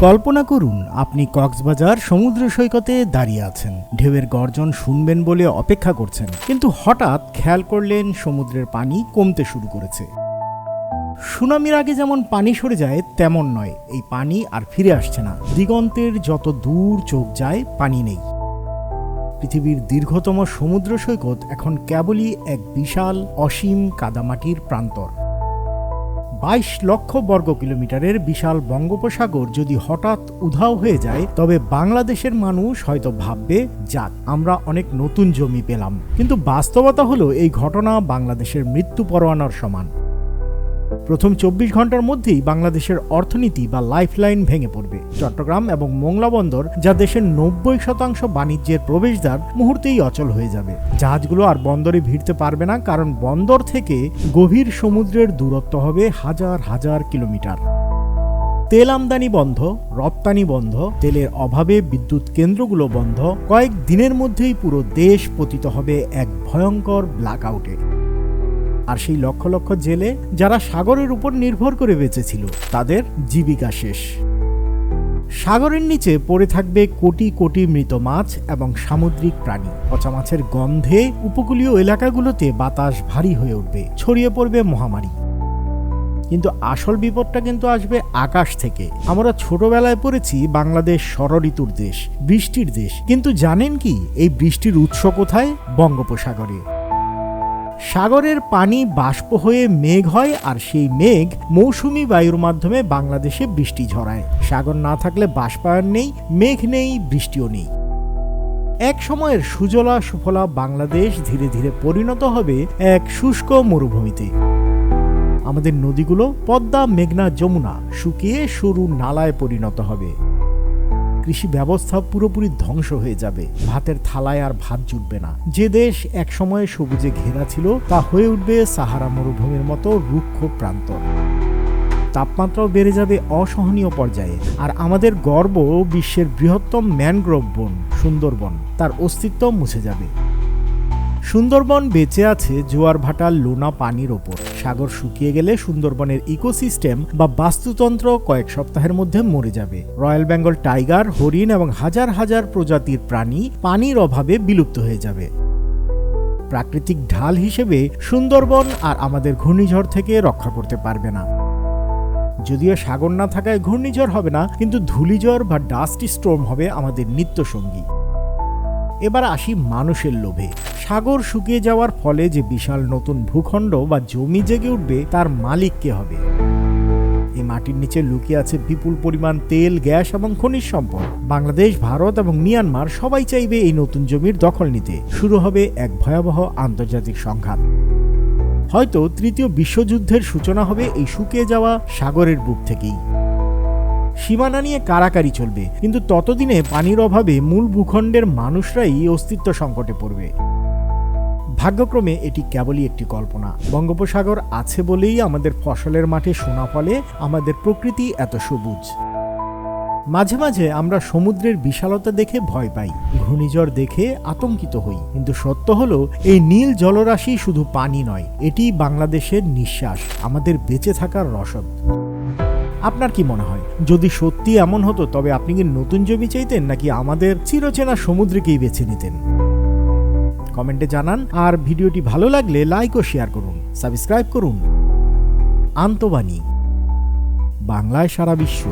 কল্পনা করুন, আপনি কক্সবাজার সমুদ্র সৈকতে দাঁড়িয়ে আছেন। ঢেউয়ের গর্জন শুনবেন বলে অপেক্ষা করছেন। কিন্তু হঠাৎ খেয়াল করলেন সমুদ্রের পানি কমতে শুরু করেছে। সুনামির আগে যেমন পানি সরে যায়, তেমন নয়। এই পানি আর ফিরে আসছে না। দিগন্তের যত দূর চোখ যায়, পানি নেই। পৃথিবীর দীর্ঘতম সমুদ্র সৈকত এখন কেবলই এক বিশাল অসীম কাদামাটির প্রান্তর। বাইশ লক্ষ বর্গ কিলোমিটারের বিশাল বঙ্গোপসাগর যদি হঠাৎ উধাও হয়ে যায়, তবে বাংলাদেশের মানুষ হয়তো ভাববে, যাক, আমরা অনেক নতুন জমি পেলাম। কিন্তু বাস্তবতা হলো, এই ঘটনা বাংলাদেশের মৃত্যু পরোয়ানার সমান। প্রথম চব্বিশ ঘণ্টার মধ্যেই বাংলাদেশের অর্থনীতি বা লাইফলাইন ভেঙে পড়বে। চট্টগ্রাম এবং মোংলা বন্দর যা দেশের নব্বই শতাংশ বাণিজ্যের প্রবেশদ্বার, মুহূর্তেই অচল হয়ে যাবে। জাহাজগুলো আর বন্দরে ভিড়তে পারবে না, কারণ বন্দর থেকে গভীর সমুদ্রের দূরত্ব হবে হাজার হাজার কিলোমিটার। তেল আমদানি বন্ধ, রপ্তানি বন্ধ, তেলের অভাবে বিদ্যুৎ কেন্দ্রগুলো বন্ধ, কয়েক দিনের মধ্যেই পুরো দেশ পতিত হবে এক ভয়ঙ্কর ব্ল্যাকআউটে আর সেই লক্ষ লক্ষ জেলে যারা সাগরের উপর নির্ভর করে বেঁচেছিল, তাদের জীবিকা শেষ। সাগরের নিচে পড়ে থাকবে কোটি কোটি মৃত মাছ এবং সামুদ্রিক প্রাণী। পচা মাছের গন্ধে উপকূলীয় এলাকাগুলোতে বাতাস ভারী হয়ে উঠবে, ছড়িয়ে পড়বে মহামারী। কিন্তু আসল বিপদটা কিন্তু আসবে আকাশ থেকে। আমরা ছোটবেলায় পড়েছি বাংলাদেশ ষড়ঋতুর দেশ, বৃষ্টির দেশ। কিন্তু জানেন কি, এই বৃষ্টির উৎস কোথায়? বঙ্গোপসাগরে। সাগরের পানি বাষ্প হয়ে মেঘ হয় আর সেই মেঘ মৌসুমি বায়ুর মাধ্যমে বাংলাদেশে বৃষ্টি ঝরায়। সাগর না থাকলে বাষ্পায়ন নেই, মেঘ নেই, বৃষ্টিও নেই। এক সময়ের সুজলা সুফলা বাংলাদেশ ধীরে ধীরে পরিণত হবে এক শুষ্ক মরুভূমিতে। আমাদের নদীগুলো পদ্মা, মেঘনা, যমুনা শুকিয়ে সরু নালায় পরিণত হবে। কৃষি ব্যবস্থা পুরোপুরি ধ্বংস হয়ে যাবে। ভাতের থালায় আর ভাত জুটবে না। যে দেশ একসময় সবুজে ঘেরা ছিল, তা হয়ে উঠবে সাহারা মরুভূমির মতো রুক্ষ প্রান্ত তাপমাত্রাও বেড়ে যাবে অসহনীয় পর্যায়ে। আর আমাদের গর্ব বিশ্বের বৃহত্তম ম্যানগ্রোভ বন, সুন্দরবন, তার অস্তিত্ব মুছে যাবে। সুন্দরবন বেঁচে আছে জোয়ার ভাটার লোনা পানির ওপর। সাগর শুকিয়ে গেলে সুন্দরবনের ইকোসিস্টেম বা বাস্তুতন্ত্র কয়েক সপ্তাহের মধ্যে মরে যাবে। রয়্যাল বেঙ্গল টাইগার, হরিণ এবং হাজার হাজার প্রজাতির প্রাণী পানির অভাবে বিলুপ্ত হয়ে যাবে। প্রাকৃতিক ঢাল হিসেবে সুন্দরবন আর আমাদের ঘূর্ণিঝড় থেকে রক্ষা করতে পারবে না। যদিও সাগর না থাকায় ঘূর্ণিঝড় হবে না, কিন্তু ধূলিঝড় বা ডাস্ট স্ট্রোম হবে আমাদের নিত্যসঙ্গী। এবার আসি মানুষের লোভে। সাগর শুকিয়ে যাওয়ার ফলে যে বিশাল নতুন ভূখণ্ড বা জমি জেগে উঠবে, তার মালিক কে হবে? এই মাটির নিচে লুকিয়ে আছে বিপুল পরিমাণ তেল, গ্যাস এবং খনিজ সম্পদ। বাংলাদেশ, ভারত এবং মিয়ানমার সবাই চাইবে এই নতুন জমির দখল নিতে। শুরু হবে এক ভয়াবহ আন্তর্জাতিক সংঘাত। হয়তো তৃতীয় বিশ্বযুদ্ধের সূচনা হবে এই শুকিয়ে যাওয়া সাগরের বুক থেকেই। সীমানা নিয়ে কারাকারি চলবে। কিন্তু ততদিনে পানির অভাবে মূল ভূখণ্ডের মানুষরাই অস্তিত্ব সংকটে পড়বে। ভাগ্যক্রমে এটি কেবলই একটি কল্পনা। বঙ্গোপসাগর আছে বলেই আমাদের ফসলের মাঠে সোনা ফলে আমাদের প্রকৃতি এত সবুজ। মাঝে মাঝে আমরা সমুদ্রের বিশালতা দেখে ভয় পাই, ঘূর্ণিঝড় দেখে আতঙ্কিত হই। কিন্তু সত্য হলো, এই নীল জলরাশি শুধু পানি নয় এটি বাংলাদেশের নিঃশ্বাস, আমাদের বেঁচে থাকার রসদ। আপনার কি মনে হয়? যদি সত্যি এমন হতো, তবে আপনি কি নতুন জমি চাইতেন, নাকি আমাদের চিরচেনা সমুদ্রকেই বেছে নিতেন? কমেন্টে জানান, আর ভিডিওটি ভালো লাগলে লাইক ও শেয়ার করুন, সাবস্ক্রাইব করুন। আন্তবাণী, বাংলায় সারা বিশ্ব।